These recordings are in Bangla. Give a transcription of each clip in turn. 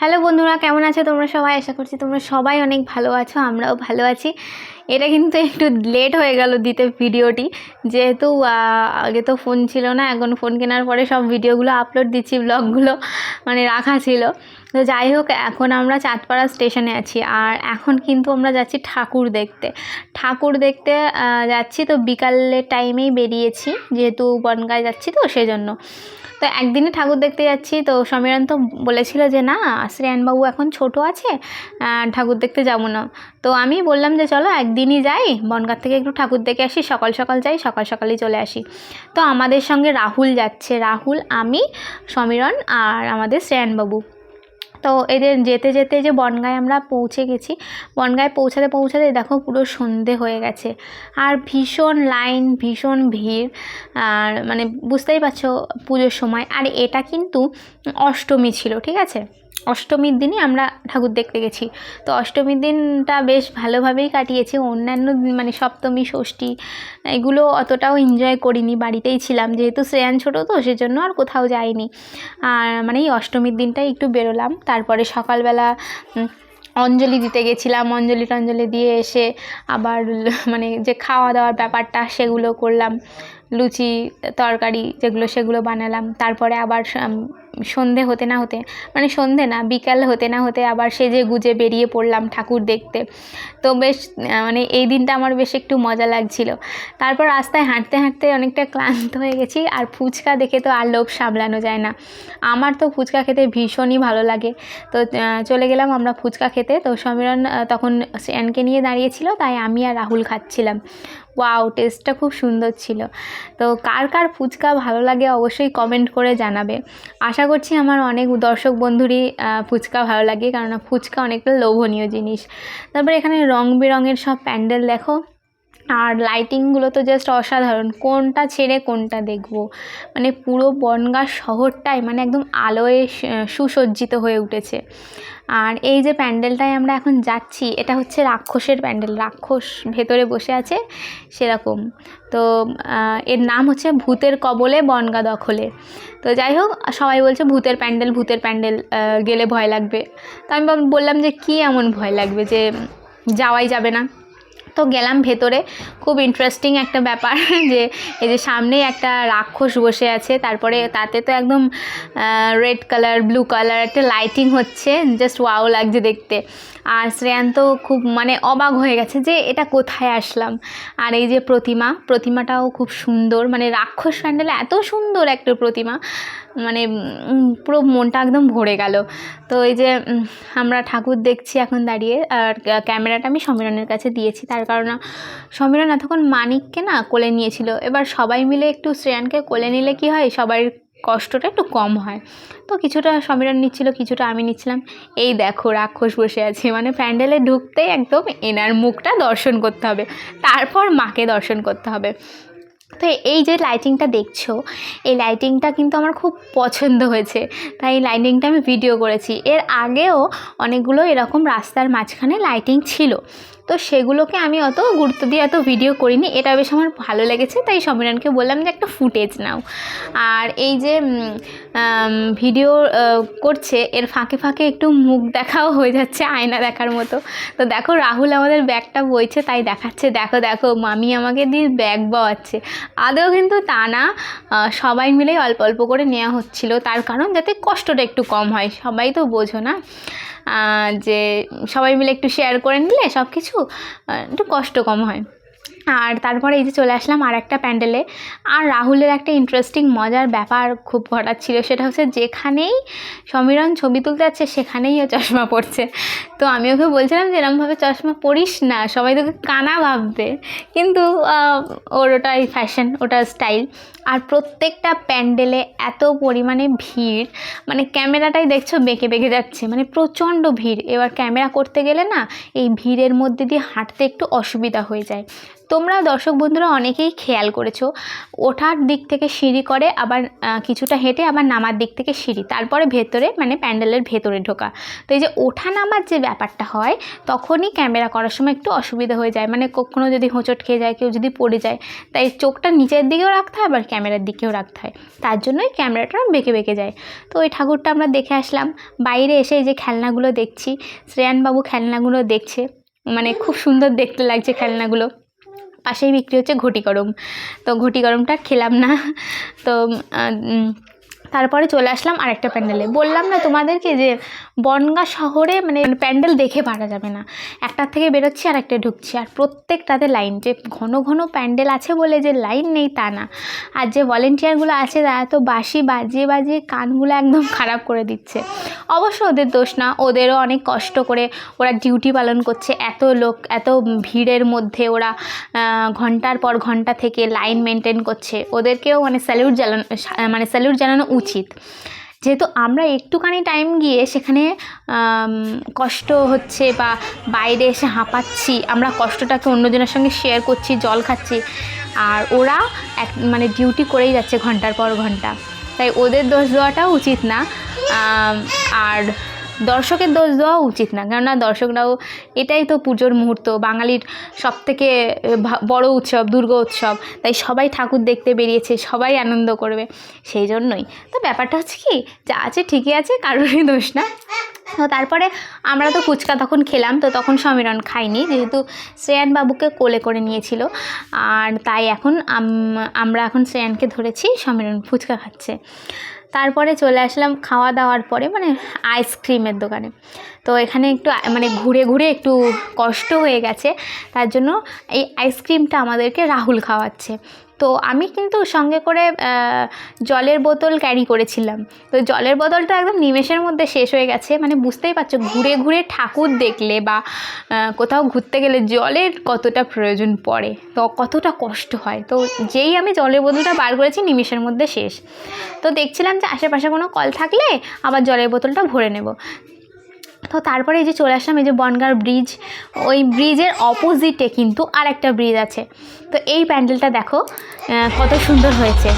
হ্যালো বন্ধুরা, কেমন আছো তোমরা সবাই? আশা করছি তোমরা সবাই অনেক ভালো আছো, আমরাও ভালো আছি। এটা কিন্তু একটু লেট হয়ে গেল দিতে ভিডিওটি যেহেতু আগে তো ফোন ছিল না, এখন ফোন কেনার পরে সব ভিডিওগুলো আপলোড দিচ্ছি ব্লগগুলো মানে রাখা ছিল। তো যাই হোক, এখন আমরা চাঁদপাড়া স্টেশনে আছি। আর এখন কিন্তু আমরা যাচ্ছি ঠাকুর দেখতে। ঠাকুর দেখতে যাচ্ছি তো বিকালের টাইমেই বেরিয়েছি, যেহেতু বনগায় যাচ্ছি তো সেজন্য। তো একদিনে ঠাকুর দেখতে যাচ্ছি। তো সমীরণ তো বলেছিল যে, না শ্রেয়ানবাবু এখন ছোট আছে ঠাকুর দেখতে যাব না। তো আমি বললাম যে, চলো একদিনই যাই, বনগাঁ থেকে একটু ঠাকুর দেখে আসি, সকাল সকাল যাই, সকাল সকালই চলে আসি। তো আমাদের সঙ্গে রাহুল যাচ্ছে। রাহুল, আমি, সমীরণ আর আমাদের শ্রেয়ানবাবু। তো এদের যেতে যেতে যে বনগায় আমরা পৌঁছে গেছি, বনগায় পৌঁছাতে পৌঁছাতে দেখো পুরো সন্ধে হয়ে গেছে। আর ভীষণ লাইন, ভীষণ ভিড়, আর মানে বুঝতেই পারছ পুজোর সময়। আর এটা কিন্তু অষ্টমী ছিল, ঠিক আছে? অষ্টমীর দিনই আমরা ঠাকুর দেখতে গেছি। তো অষ্টমীর দিনটা বেশ ভালোভাবেই কাটিয়েছি। অন্যান্য মানে সপ্তমী, ষষ্ঠী, এগুলো অতটাও এনজয় করিনি। বাড়িতেই ছিলাম, যেহেতু শ্রেয়ান ছোটো তো, সেজন্য আর কোথাও যাইনি। আর মানে এই অষ্টমীর দিনটাই একটু বেরোলাম। তারপরে সকালবেলা অঞ্জলি দিতে গেছিলাম। অঞ্জলি টঞ্জলি দিয়ে এসে আবার মানে যে খাওয়া দাওয়ার ব্যাপারটা সেগুলো করলাম। লুচি, তরকারি যেগুলো সেগুলো বানালাম। তারপরে আবার সন্ধে হতে না হতে মানে সন্ধে না, বিকাল হতে না হতে আবার সেজে গুজে বেরিয়ে পড়লাম ঠাকুর দেখতে। তো বেশ মানে এই দিনটা আমার বেশ একটু মজা লাগছিল। তারপর রাস্তায় হাঁটতে হাঁটতে অনেকটা ক্লান্ত হয়ে গেছি, আর ফুচকা দেখে তো আর লোভ সামলানো যায় না। আমার তো ফুচকা খেতে ভীষণই ভালো লাগে। তো চলে গেলাম আমরা ফুচকা খেতে। তো সমীরণ তখন শ্রেয়ানকে নিয়ে দাঁড়িয়েছিল, তাই আমি আর রাহুল খাচ্ছিলাম। ওয়াও টেস্টটা খুব সুন্দর ছিল। তো কার কার ফুচকা ভালো লাগে অবশ্যই কমেন্ট করে জানাবে। আশা করছি আমার অনেক দর্শক বন্ধুরই ফুচকা ভালো লাগে কারণ ফুচকা অনেকটা লোভনীয় জিনিস। তারপরে এখানে রং বেরঙের সব প্যান্ডেল দেখো। আর লাইটিংগুলো তো জাস্ট অসাধারণ। কোনটা ছেড়ে কোনটা দেখব? মানে পুরো বনগাঁ শহরটাই মানে একদম আলোয় সুসজ্জিত হয়ে উঠেছে। আর এই যে প্যান্ডেলটায় আমরা এখন যাচ্ছি, এটা হচ্ছে রাক্ষসের প্যান্ডেল। রাক্ষস ভেতরে বসে আছে সেরকম। তো এর নাম হচ্ছে ভূতের কবলে বনগা দখলে। তো যাই হোক, সবাই বলছে ভূতের প্যান্ডেল ভূতের প্যান্ডেল গেলে ভয় লাগবে। তো আমি বললাম যে কী এমন ভয় লাগবে যে যাওয়াই যাবে না? তো গেলাম ভেতরে। খুব ইন্টারেস্টিং একটা ব্যাপার যে এই যে সামনেই একটা রাক্ষস বসে আছে, তারপরে তাতে তো একদম রেড কালার ব্লু কালার একটা লাইটিং হচ্ছে। জাস্ট ওয়াও লাগছে দেখতে। আর শ্রেয়ান তো খুব মানে অবাক হয়ে গেছে যে এটা কোথায় আসলাম। আর এই যে প্রতিমা, প্রতিমাটাও খুব সুন্দর মানে রাক্ষস প্যান্ডেলে এত সুন্দর একটা প্রতিমা মানে পুরো মনটা একদম ভরে গেল। তো এই যে আমরা ঠাকুর দেখছি এখন দাঁড়িয়ে, আর ক্যামেরাটা আমি সমীরণের কাছে দিয়েছি। তার কারণ, সমীরণ এতক্ষণ মানিককে না কোলে নিয়েছিল। এবার সবাই মিলে একটু শ্রেয়ানকে কোলে নিলে কি হয়? সবার কষ্টটা একটু কম হয়। তো কিছুটা সমীরণ নিচ্ছিল, কিছুটা আমি নিচ্ছিলাম। এই দেখো, রাক্ষস বসে আছে। মানে প্যান্ডেলে ঢুকতেই একদম এনার মুখটা দর্শন করতে হবে। তারপর মাকে দর্শন করতে হবে। তো এই যে লাইটিংটা দেখছ, এই লাইটিংটা কিন্তু আমার খুব পছন্দ হয়েছে। তাই এই লাইটিংটা আমি ভিডিও করেছি। এর আগেও অনেকগুলো এরকম রাস্তার মাঝখানে লাইটিং ছিল। তো সেগুলোকে আমি অত গুরুত্ব দিয়ে এত ভিডিও করিনি। এটা বেশ আমার ভালো লেগেছে, তাই সমীরণকে বললাম যে একটা ফুটেজ নাও। আর এই যে ভিডিও করছে, এর ফাঁকে ফাঁকে একটু মুখ দেখাও হয়ে যাচ্ছে আয়না দেখার মতো। তো দেখো, রাহুল আমাদের ব্যাগটা বইছে, তাই দেখাচ্ছে। দেখো দেখো, মামি আমাকে দিয়ে ব্যাগ বওয়াচ্ছে। আদৌ কিন্তু তা না সবাই মিলেই অল্প অল্প করে নেওয়া হচ্ছিল। তার কারণ যাতে কষ্টটা একটু কম হয়, সবাই তো বোঝো না। যে সবাই মিলে একটু শেয়ার করে নিলে সব কিছু একটু কষ্ট কম হয়। আর তারপরে এই যে চলে আসলাম আর একটা প্যান্ডেলে। আর রাহুলের একটা ইন্টারেস্টিং মজার ব্যাপার খুব ঘটাচ্ছিল সেটা হচ্ছে যেখানেই সমীরণ ছবি তুলতে যাচ্ছে, সেখানেই ও চশমা পড়ছে। তো আমি ওকে বলছিলাম যে, এরমভাবে চশমা পরিস না, সবাই তোকে কানা ভাববে। কিন্তু ওর ওটাই ফ্যাশন ওটা স্টাইল আর প্রত্যেকটা প্যান্ডেলে এত পরিমাণে ভিড় মানে ক্যামেরাটাই দেখছ বেঁকে বেঁকে যাচ্ছে মানে প্রচণ্ড ভিড়। এবার ক্যামেরা করতে গেলে না, এই ভিড়ের মধ্যে দিয়ে হাঁটতে একটু অসুবিধা হয়ে যায়। তোমরা দর্শক বন্ধুরা অনেকেই খেয়াল করেছ, ওঠার দিক থেকে সিঁড়ি করে, আবার কিছুটা হেঁটে আবার নামার দিক থেকে সিঁড়ি, তারপরে ভেতরে মানে প্যান্ডেলের ভেতরে ঢোকা। তো এই যে ওঠা নামার যে ব্যাপারটা হয়, তখনই ক্যামেরা করার সময় একটু অসুবিধা হয়ে যায় মানে কখনো যদি হোঁচট খেয়ে যায়, কেউ যদি পড়ে যায়, তাই চোখটা নিচের দিকেও রাখতে হয়, আবার ক্যামেরার দিকেও রাখতে হয়, তার জন্যই ক্যামেরাটা বেঁকে বেঁকে যায়। তো ওই ঠাকুরটা আমরা দেখে আসলাম, বাইরে এসে এই যে খেলনাগুলো দেখছি, শ্রেয়ানবাবু খেলনাগুলো দেখছে মানে খুব সুন্দর দেখতে লাগছে খেলনাগুলো। পাশেই বিক্রি হচ্ছে ঘটি গরম। তো ঘটি গরমটা খেলাম না। তো তারপরে চলে আসলাম আরেকটা প্যান্ডেলে। বললাম না তোমাদেরকে যে বনগা শহরে মানে প্যান্ডেল দেখে পারা যাবে না। একটার থেকে বেরোচ্ছি আর একটা ঢুকছি। আর প্রত্যেকটাতে লাইন, যে ঘন ঘন প্যান্ডেল আছে বলে যে লাইন নেই তা না। আর যে ভলেন্টিয়ারগুলো আছে তারা তো বাঁশি বাজিয়ে বাজিয়ে কানগুলো একদম খারাপ করে দিচ্ছে। অবশ্য ওদের দোষ না, ওদেরও অনেক কষ্ট করে ওরা ডিউটি পালন করছে। এত লোক, এত ভিড়ের মধ্যে ওরা ঘণ্টার পর ঘণ্টা থেকে লাইন মেনটেন করছে। ওদেরকেও মানে স্যালিউট জানানো মানে স্যালিউট জানানো উচিত যেহেতু আমরা একটুখানি টাইম গিয়ে সেখানে কষ্ট হচ্ছে বা বাইরে এসে হাঁপাচ্ছি, আমরা কষ্টটাকে অন্যজনের সঙ্গে শেয়ার করছি, জল খাচ্ছি, আর ওরা এক মানে ডিউটি করেই যাচ্ছে ঘণ্টার পর ঘণ্টা। তাই ওদের দোষ দেওয়াটাও উচিত না। আর দর্শকের দোষ দেওয়া উচিত না। কেননা দর্শকরাও এটাই তো পুজোর মুহূর্ত। বাঙালির সব থেকে বড় উৎসব, দুর্গা উৎসব। তাই সবাই ঠাকুর দেখতে বেরিয়েছে, সবাই আনন্দ করবে। সেই জন্যই। তো ব্যাপারটা হচ্ছে কি, যা আছে ঠিকই আছে, কারোরই দোষ না। তো তারপরে আমরা তো ফুচকা তখন খেলাম, তো তখন সমীরণ খাইনি যেহেতু শ্রেয়ান বাবুকে কোলে করে নিয়েছিল। আর তাই এখন আমরা এখন শ্রেয়ানকে ধরেছি, সমীরণ ফুচকা খাচ্ছে। তারপরে চলে আসলাম খাওয়া দাওয়ার পরে মানে আইসক্রিমের দোকানে। তো এখানে একটু মানে ঘুরে ঘুরে একটু কষ্ট হয়ে গেছে। তার জন্য এই আইসক্রিমটা আমাদেরকে রাহুল খাওয়াচ্ছে। তো আমি কিন্তু সঙ্গে করে জলের বোতল ক্যারি করেছিলাম। তো জলের বোতলটা একদম নিমেষের মধ্যে শেষ হয়ে গেছে। মানে বুঝতেই পারছ, ঘুরে ঘুরে ঠাকুর দেখলে বা কোথাও ঘুরতে গেলে জলের কতটা প্রয়োজন পড়ে, তো কতটা কষ্ট হয়। তো যেই আমি জলের বোতলটা বার করেছি, নিমেষের মধ্যে শেষ। তো দেখছিলাম যে আশেপাশে কোনো কল থাকলে আবার জলের বোতলটা ভরে নেব। তো তারপরে এই যে চলে আসলাম, এই যে বনগার ব্রিজ ওই ব্রিজের অপোজিটে কিন্তু আর একটা ব্রিজ আছে। তো এই প্যান্ডেলটা দেখো কত সুন্দর হয়েছে।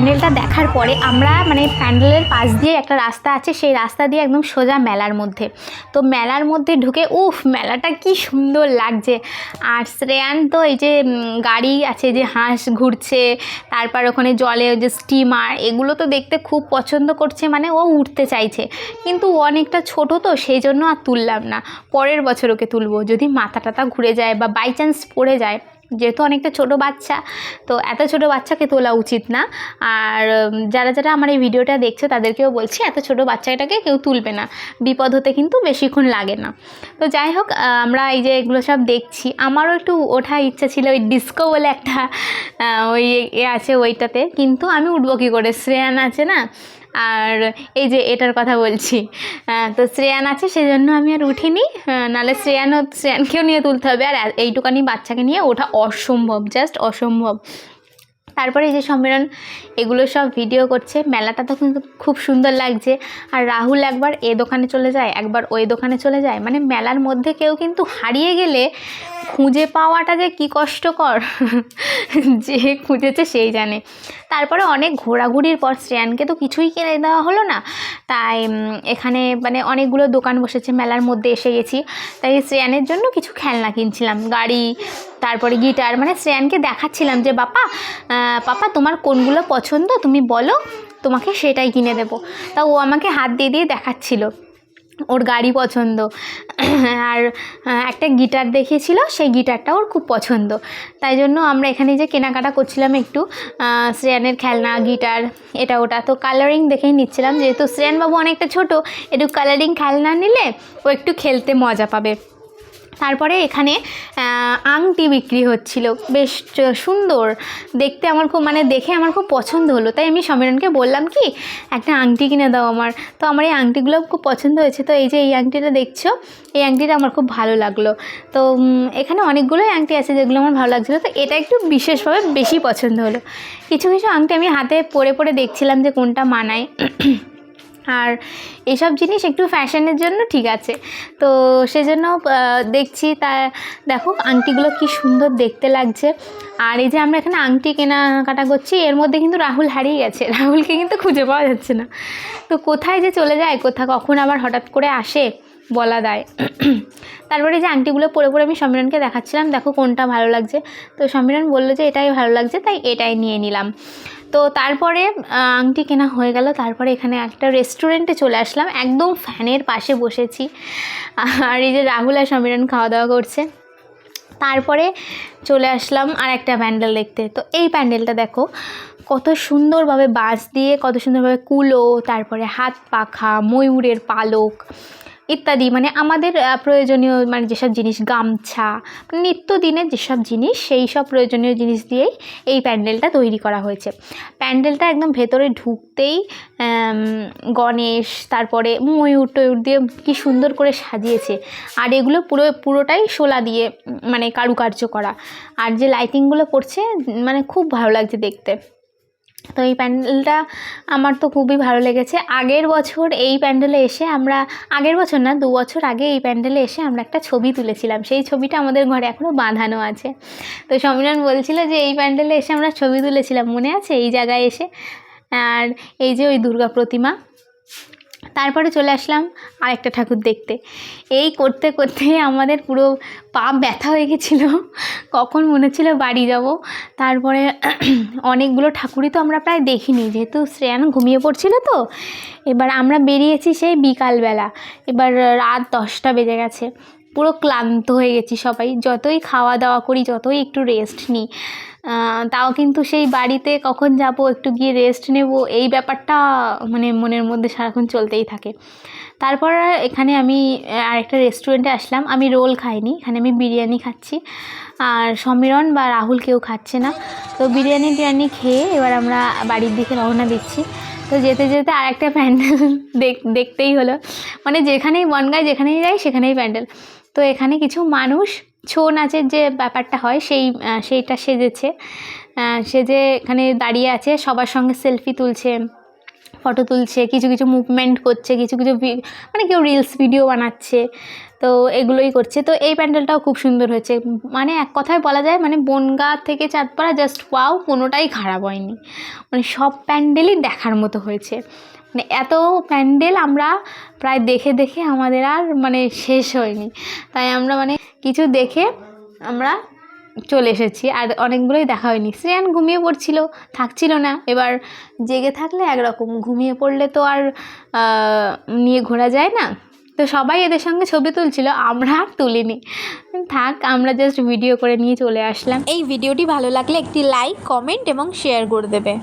প্যান্ডেলটা দেখার পরে আমরা মানে প্যান্ডেলের পাশ দিয়ে একটা রাস্তা আছে, সেই রাস্তা দিয়ে একদম সোজা মেলার মধ্যে। তো মেলার মধ্যে ঢুকে, উফ, মেলাটা কি সুন্দর লাগছে। আর শ্রেয়ান তো এই যে গাড়ি আছে যে হাঁস ঘুরছে, তারপর ওখানে জলে যে স্টিমার এগুলো তো দেখতে খুব পছন্দ করছে মানে ও উঠতে চাইছে। কিন্তু অনেকটা ছোট তো, সেই জন্য আর তুললাম না। পরের বছর ওকে তুলবো, যদি মাথা টাথা ঘুরে যায় বা বাই চান্স পড়ে যায়। যেহেতু অনেকটা ছোট বাচ্চা, তো এত ছোট বাচ্চাকে তোলা উচিত না। আর যারা যারা আমার এই ভিডিওটা দেখছে, তাদেরকেও বলছি এত ছোট বাচ্চাটাকে কেউ তুলবে না। বিপদ হতে কিন্তু বেশিক্ষণ লাগে না। তো যাই হোক আমরা এই যে এগুলো সব দেখছি, আমারও একটু ওঠার ইচ্ছা ছিল ওই ডিস্কো বলে একটা ওই এ আছে ওইটাতে। কিন্তু আমি উঠবো কী করে? শ্রেয়ান আছে না? আর এই যে এটার কথা বলছি তো শ্রেয়ান আছে, সেজন্য আমি আর উঠিনি নাহলে শ্রেয়ানও, শ্রেয়ানকেও নিয়ে তুলতে হবে, আর এইটুকানি বাচ্চাকে নিয়ে ওঠা অসম্ভব জাস্ট অসম্ভব। তারপরে যে সম্মেলন, এগুলো সব ভিডিও করছে, মেলাটা তো কিন্তু খুব সুন্দর লাগছে, আর রাহুল একবার এ দোকানে চলে যায়, একবার ওই দোকানে চলে যায় মানে মেলার মধ্যে কেউ কিন্তু হারিয়ে গেলে খুঁজে পাওয়াটা যে কী কষ্টকর, যে খুঁজেছে সেই জানে। তারপরে অনেক ঘোরাঘুরির পর শ্রেয়ানকে তো কিছুই কিনে দেওয়া হলো না। তাই এখানে মানে অনেকগুলো দোকান বসেছে, মেলার মধ্যে এসে গেছি। তাই শ্রেয়ানের জন্য কিছু খেলনা কিনছিলাম, গাড়ি, তারপরে গিটার। মানে শ্রেয়ানকে দেখাচ্ছিলাম যে, বাপা পাপা, তোমার কোনগুলো পছন্দ? তুমি বলো, তোমাকে সেটাই কিনে দেবো। তা ও আমাকে হাত দিয়ে দিয়ে দেখাচ্ছিল। ওর গাড়ি পছন্দ। আর একটা গিটার দেখিয়েছিল সেই গিটারটা ওর খুব পছন্দ। তাই জন্য আমরা এখানে যে কেনাকাটা করছিলাম একটু শ্রেয়ানের খেলনা, গিটার, এটা ওটা। তো কালারিং দেখেই নিচ্ছিলাম, যেহেতু শ্রেয়ানবাবু অনেকটা ছোট, একটু কালারিং খেলনা নিলে ও একটু খেলতে মজা পাবে। তারপরে এখানে আংটি বিক্রি হচ্ছিল। বেশ সুন্দর। দেখতে আমার খুব মানে দেখে আমার খুব পছন্দ হলো। তাই আমি সমীরণকে বললাম কি, একটা আংটি কিনে দাও আমার। তো আমার এই আংটিগুলো খুব পছন্দ হয়েছে। তো এই যে এই আংটিটা দেখছ, এই আংটিটা আমার খুব ভালো লাগল। তো এখানে অনেকগুলোই আংটি আছে যেগুলো আমার ভালো লাগছিল। তো এটা একটু বিশেষভাবে বেশি পছন্দ হলো। কিছু কিছু আংটি আমি হাতে পরে পরে দেখছিলাম যে কোনটা মানায়। আর এসব জিনিস একটু ফ্যাশনের জন্য ঠিক আছে। তো সেজন্য দেখছি তা, দেখো আংটিগুলো কি সুন্দর দেখতে লাগছে। আর এই যে আমরা এখানে আংটি কেনাকাটা করছি, এর মধ্যে কিন্তু রাহুল হারিয়ে গেছে। রাহুলকে কিন্তু খুঁজে পাওয়া যাচ্ছে না। তো কোথায় যে চলে যায়, কোথা, কখন আবার হঠাৎ করে আসে বলা দেয়। তারপরে যে আংটিগুলো পরে পরে আমি সমীরণকে দেখাচ্ছিলাম, দেখো কোনটা ভালো লাগছে। তো সমীরণ বলল যে, এটাই ভালো লাগছে, তাই এটাই নিয়ে নিলাম। তো তারপরে আংটি কেনা হয়ে গেল। তারপরে এখানে একটা রেস্টুরেন্টে চলে আসলাম। একদম ফ্যানের পাশে বসেছি। আর এই যে রাহুল আর সমীরণ খাওয়া দাওয়া করছে। তারপরে চলে আসলাম আর একটা প্যান্ডেল দেখতে। তো এই প্যান্ডেলটা দেখো, কত সুন্দরভাবে বাঁশ দিয়ে, কত সুন্দরভাবে কুলো, তারপরে হাত পাখা, ময়ূরের পালক ইত্যাদি মানে আমাদের প্রয়োজনীয় মানে যেসব জিনিস, গামছা, নিত্যদিনের যেসব জিনিস, সেই সব প্রয়োজনীয় জিনিস দিয়েই এই প্যান্ডেলটা তৈরি করা হয়েছে। প্যান্ডেলটা একদম ভেতরে ঢুকতেই গণেশ, তারপরে ময়ূর টয়ূর দিয়ে কি সুন্দর করে সাজিয়েছে। আর এগুলো পুরো, পুরোটাই শোলা দিয়ে মানে কারুকার্য করা। আর যে লাইটিংগুলো পড়ছে মানে খুব ভালো লাগছে দেখতে। তো এই প্যান্ডেলটা আমার তো খুবই ভালো লেগেছে। আগের বছর এই প্যান্ডেলে এসে আমরা, আগের বছর না, দু বছর আগে এই প্যান্ডেলে এসে আমরা একটা ছবি তুলেছিলাম। সেই ছবিটা আমাদের ঘরে এখনও বাঁধানো আছে। তো সমীরণ বলছিল যে এই প্যান্ডেলে এসে আমরা ছবি তুলেছিলাম। মনে আছে? এই জায়গায় এসে। আর এই যে ওই দুর্গা প্রতিমা। তারপরে চলে আসলাম আরেকটা ঠাকুর দেখতে। এই করতে করতে আমাদের পুরো পা ব্যথা হয়ে গেছিল। কখন মনে ছিল বাড়ি যাব। তারপরে অনেকগুলো ঠাকুরই তো আমরা প্রায় দেখিনি। যেহেতু শ্রেয়ান ঘুমিয়ে পড়ছিল তো, এবার আমরা বেরিয়েছি সেই বিকালবেলা। এবার রাত দশটা বেজে গেছে। পুরো ক্লান্ত হয়ে গেছি সবাই। যতই খাওয়া দাওয়া করি, যতই একটু রেস্ট নিই তাও কিন্তু সেই বাড়িতে কখন যাব, একটু গিয়ে রেস্ট নেব, এই ব্যাপারটা মানে মনের মধ্যে সারাক্ষণ চলতেই থাকে। তারপর এখানে আমি আরেকটা রেস্টুরেন্টে আসলাম। আমি রোল খাইনি, এখানে আমি বিরিয়ানি খাচ্ছি। আর সমীরণ বা রাহুল কেউ খাচ্ছে না। তো বিরিয়ানি টিরিয়ানি খেয়ে এবার আমরা বাড়ির দিকে রওনা দিচ্ছি। তো যেতে যেতে আর একটা প্যান্ডেল দেখ, দেখতেই হলো। মানে যেখানেই বনগায় যেখানেই যাই, সেখানেই প্যান্ডেল। তো এখানে কিছু মানুষ ছৌ নাচের যে ব্যাপারটা হয় সেই সেইটা সেজেছে। সেজে এখানে দাঁড়িয়ে আছে, সবার সঙ্গে সেলফি তুলছে, ফটো তুলছে, কিছু কিছু মুভমেন্ট করছে, কিছু কিছু মানে কেউ রিলস ভিডিও বানাচ্ছে, তো এগুলোই করছে। তো এই প্যান্ডেলটাও খুব সুন্দর হয়েছে। মানে এক কথায় বলা যায় মানে বনগা থেকে চাঁদপাড়া জাস্ট ওয়াও কোনোটাই খারাপ হয়নি। মানে সব প্যান্ডেলই দেখার মতো হয়েছে। মানে এত প্যান্ডেল আমরা প্রায় দেখে দেখে আমাদের আর মানে শেষ হয়নি। তাই আমরা মানে কিছু দেখে আমরা চলে এসেছি আর অনেকগুলোই দেখা হয়নি। শ্রেয়ান ঘুমিয়ে পড়ছিল, থাকছিল না। এবার জেগে থাকলে একরকম, ঘুমিয়ে পড়লে তো আর নিয়ে ঘোরা যায় না। তো সবাই এদের সঙ্গে ছবি তুলছিল, আমরা আর তুলিনি। থাক, আমরা জাস্ট ভিডিও করে নিয়ে চলে আসলাম। এই ভিডিওটি ভালো লাগলে একটি লাইক কমেন্ট এবং শেয়ার করে দেবে।